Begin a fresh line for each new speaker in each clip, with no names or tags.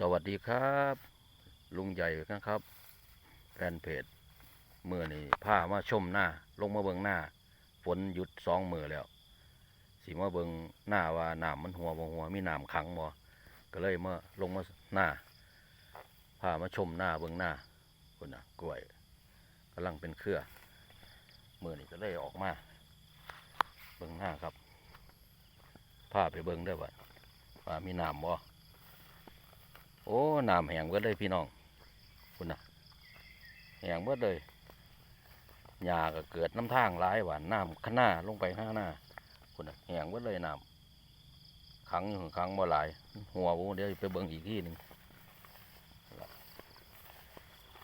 สวัสดีครับ ลุงใหญ่นะครับแฟนเพจเมื่อนี่ผ้ามาชมหน้า ลงมาเบิงหน้า ฝนหยุดสองมือแล้ว สีมาเบิงหน้าว่าน้ำมันหัวบ่หัวมีน้ำขังบ่ก็เลยมาลงมาหน้าผ้ามาชมหน้าเบิงหน้าคนน่ะกล้วยกำลังเป็นเครือมือนี่ก็เลยออกมา เบิงหน้าครับผ้าไปเบิงได้อว่ว่ามีน้ำบ่ โอ้น้ำแห้งเบิดเลยพี่น้องคุณนะแห้งเบิดเลยหญ้าก็เกิดน้ำทางหลายหวานน้ำข้างหน้าลงไปข้างหน้าคุณนะแห้งเบิดเลยน้ำขังอยู่ขังบ่หลาย หัวผมเดี๋ยวไปเบิ่งอีกที่หนึ่ง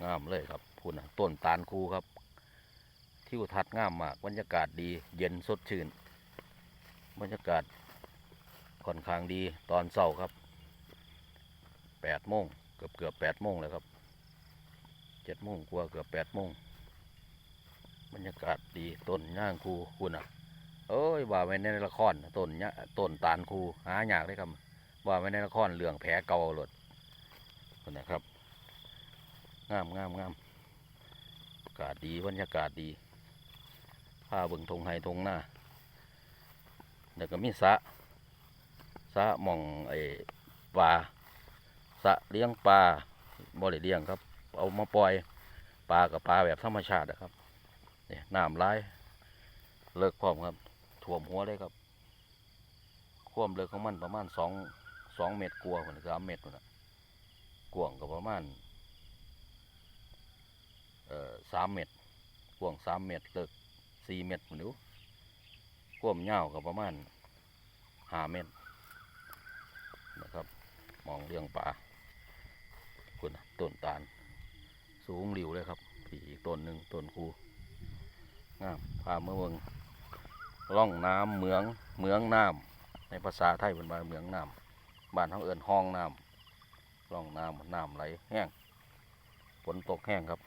งามเลยครับคุณนะต้นตาลคูครับทิวทัศน์งามมากบรรยากาศดี เย็นสดชื่น บรรยากาศค่อนข้างดีตอนเช้าครับ แปดโมงเกือบเกือบแปดโมงเลยครับเจ็ดโมงกว่าเกือบแปดโมงบรรยากาศดีต้นย่างคูคุณอะเอ้ยว่าไว้ในละครนะต้นยะต้นตาลคูหายากเลยครับว่าไว้ในละครเรื่องแผลเก่าหลดคุณนะครับงามงามงามอากาศดีบรรยากาศดีผ้าเบิ่งทงไฮทงหน้าแล้วก็มีสะสะมองไอ้ปลา สะเลี้ยงปลาบ่ได้เลี้ยงครับ เอามาปล่อยปลากับปลาแบบธรรมชาติอะครับนี่น้ำไหลายเลิกพร้อมครับท่วมหัวเลยครับความเลิกของมันประมาณสองสองเมตรกว่าคนสามเมตรคนละกวงก็ประมาณเอ่อสามเมตรกวงสามเมตรเลิกสี่เมตรคนดูความยาวก็ประมาณห้าเมตรนะครับ มองเรื่องป่า คุณน่ะต้นตาล สูงหลิวเลยครับอีกต้นหนึ่งต้นคูงามพาเมืองล่องน้ำเหมืองเหมืองน้ำในภาษาไทยเป็นว่าเหมืองน้ำบ้านเขาเอิ้นห้องน้ำล่องน้ำน้ำไหลแห้งฝนตกแห้งครับ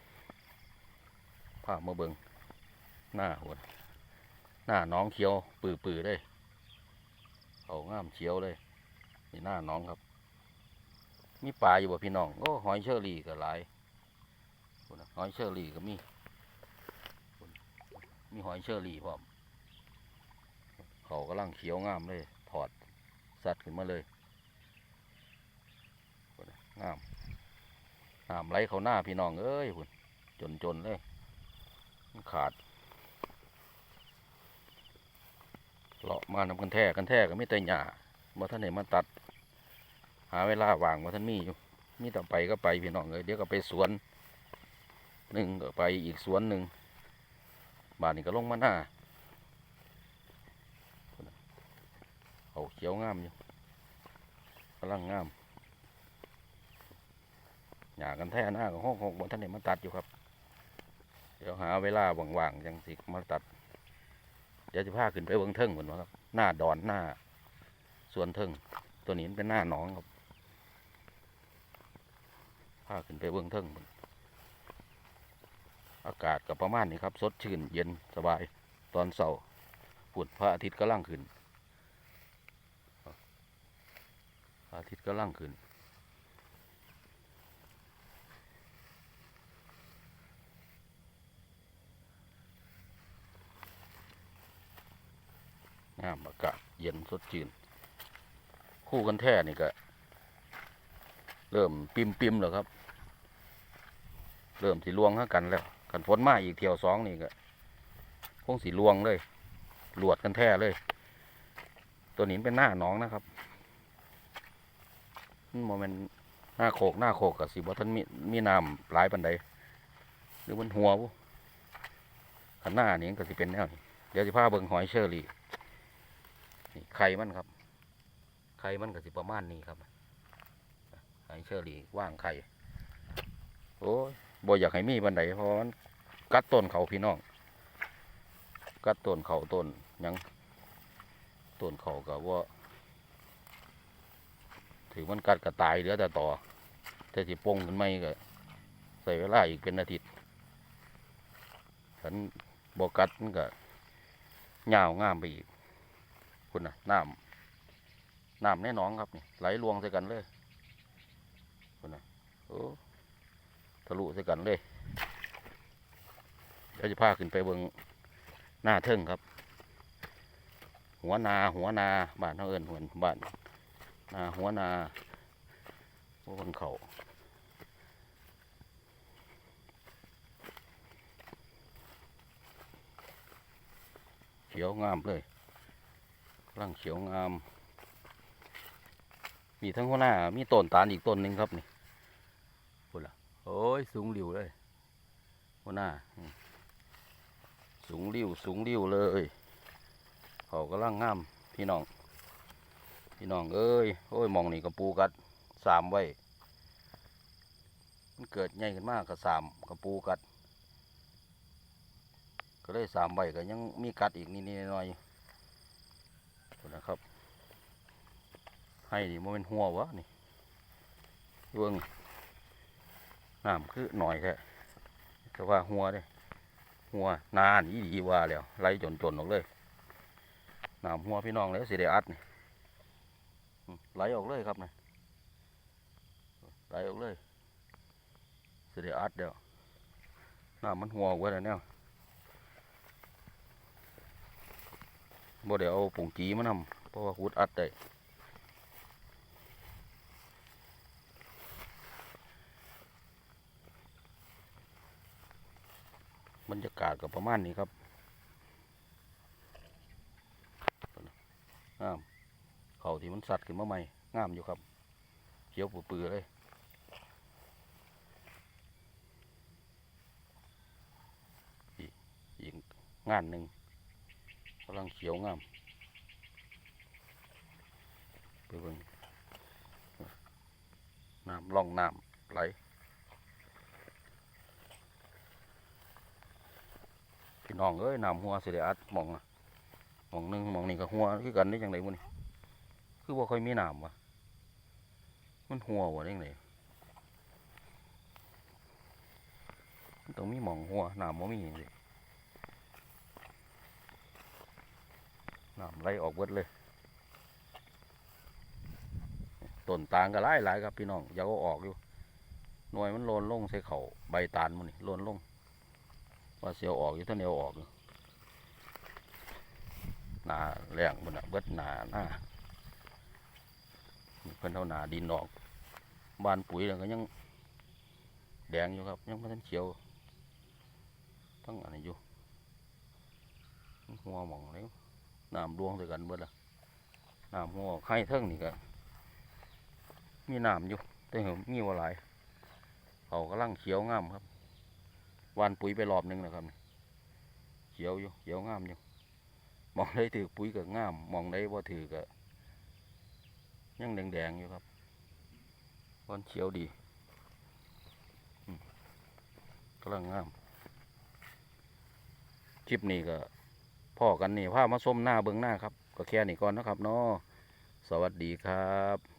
พาเมื่อเบิงหน้าหัวหน้าน้องเขียวปือปือๆเลยเขางามเขียวเลยนี่หน้าน้องครับ มีปลาอยู่บ่พี่น้องโอ้หอยเชอรี่ก็หลายหอยเชอรี่ก็มี มีหอยเชอรี่พร้อมเขากำลังเขียวงามเลย ถอดสัตว์ขึ้นมาเลยพุ่นน่ะงามไหลเขาหน้าพี่น้องเอ้ยพุ่นจนจนเลยขาดเลาะมานำกันแท้กันแท้ก็ไม่แต่หญ้าบ่ท่านไหนมาตัดาเวลาว่างมาท่านมีอยู่มีแต่ไปก็ไปพี่น้องเลยเดี๋ยวก็ไปสวนหนึ่งก็ไปอีกสวนหนึ่งบ้านนี้ก็ลงมาหน้าเขาเขียวงามอยู่กำลังงามหยากันแท้หน้ากับห้องหกบนท่านเนี่ยมาตัดอยู่ครับ เดี๋ยวหาเวลาว่างๆจังสิมาตัด เดี๋ยวจะพาขึ้นไปเบิ้งเทิงเหมือนว่าครับ หน้าดอนหน้าสวนเทิงตัวนี้เป็นหน้าหนองครับ พาขึ้นไปเบื้องเทิงอากาศก็ประมาณนี้ครับ สดชื่นเย็นสบายตอนเสาร์ปุ่นพระอาทิตย์กำลังขึ้นพระอาทิตย์กำลังขึ้นงามอากาศเย็นสดชื่น คู่กันแท้นี่ก็ เริ่มปิมปิมแล้วครับ เริ่มสีลวงเข้ากันแล้วกันฝนมาอีกเที่ยวสองนี่ก็คงสีลวงเลยหลวดกันแท้เลย ตัวนี้เป็นหน้าน้องนะครับโมเมนต์หน้าโขกหน้าโขกกับสีบอท่านมีมีน้ำหลายปันใดหรือมันหัวบุขันหน้านี่ก็สิเป็นแนวนี้เดี๋ยวจะพาเบิงหอยเชอรี่นี่ไข่มันครับ ไข่มันก็สิประมาณนี้ครับ เชอรี่ว่างไข่โอ้ยบ่อยากให้มีบันไดเพราะมันกัดต้นเขาพี่น้อง กัดต้นเขาต้นยังต้นเขากับว่าถือมันกัดกระตายเหลือแต่ต่อ แต่สิปงขึ้นไม่ก็ใส่เวลาอีกเป็นอาทิตย์ฉันบ่กัดมันก็ยาวงามไปอีกคุณน่ะน้ำน้ำในหนองครับนี่ไหลลวงใส่กันเลย อ้ทะลุใส่กันเลยเดี๋ยวจะพาขึ้นไปเบิงหน้าเทิงครับ หัวนาหัวนาบ้านเขาเอิ้นหัวบ้านนาหัวนาบนเขาเขียวงามเลยร่างเขียวงาม มีทั้งหัวหน้ามีต้นตาลอีกต้นหนึ่งครับนี่ ยสูงริ้วเลยหัวหน้า สูงริ้วสูงริ้วเลยเขากำลังงามพี่น้อง พี่น้องเอ้ยโอ้ยมองนี่กระปูกัดสามไว้ มันเกิดใหญ่ขึ้นมากกับสามกระปูกัด ก็เลยสามใบก็ยังมีกัดอีกนิดๆหน่อยนะครับ ให้นี่มันเป็นหัววะนี่เวง น้ำคือหน่อยแค่แต่ว่าหัวเด้หัวนานอีดีว่าแล้วไหลจนจนๆออกเลยน้ำหัวพี่น้องแล้วสิได้อัดนี่ไหลออกเลยครับนะไหลออกเลยสิได้อัดเดี๋ยวน้ำมันหัวออกไว้แล้วเนี่ยบ่เดี๋ยวเอาผงจีมานำเพราะว่าขุดอัดได้ บรรยา กาศก็ประมาณนี้ครับงามเขาที่มันสัตว์ขึ้นมาใหม่งามอยู่ครับเขียวปื้อๆเลยอีกงานหนึ่งกำลังเขียวงามไปเบิ่งน้ำล่องน้ำไหล พี่น้องเอ้ยน้ำหัวสิได้อัดมองมองหนึงมองนี่ก็หัวคือกันได้จังไดมื้อนี้คือบ่าค่อยมีน้ำวะมันหัวบ่ได้จังไดมันต้องมีหมองหัวน้ำบ่มีเลยน้ำไหลออกเบิดเลยต้นตาลก็หลายหลายครับพี่น้องอยากเอออกอยู่หน่วยมันโลนลงใส่เขาใบตาลมันนี่โลนลง ว่าเสียวออกอยู่ท่านเดียวออกอยู่หนาแรงบนน่ะเบิดหนาหน้าเพิ่นเท่าหนาดินออกบานปุ๋ยแล้วก็ยังแดงอยู่ครับ ยังไม่ทันเขียวตั้งอันนี้อยู่หัวหมองแล้วน้ำรวงด้วยกันเบิดละน้ำหัวไข่เทิงนี่ก็มีน้ำอยู่แต่เห็นมีว่าหลายเขากำลังเขียวงามครับ วานปุ๋ยไปรอบหนึงนะครับเขียวอยู่เขียวงามอยู่มองได้ถือปุ๋ยก็งาม มองได้ว่าถือก็ยังแดงๆอยู่ครับวานเขียวดีกำลังงามคลิปนี้ก็พ่อกันนี่พามาส้มหน้าเบื้องหน้าครับ ก็แค่นี้ก่อนนะครับเนาะสวัสดีครับ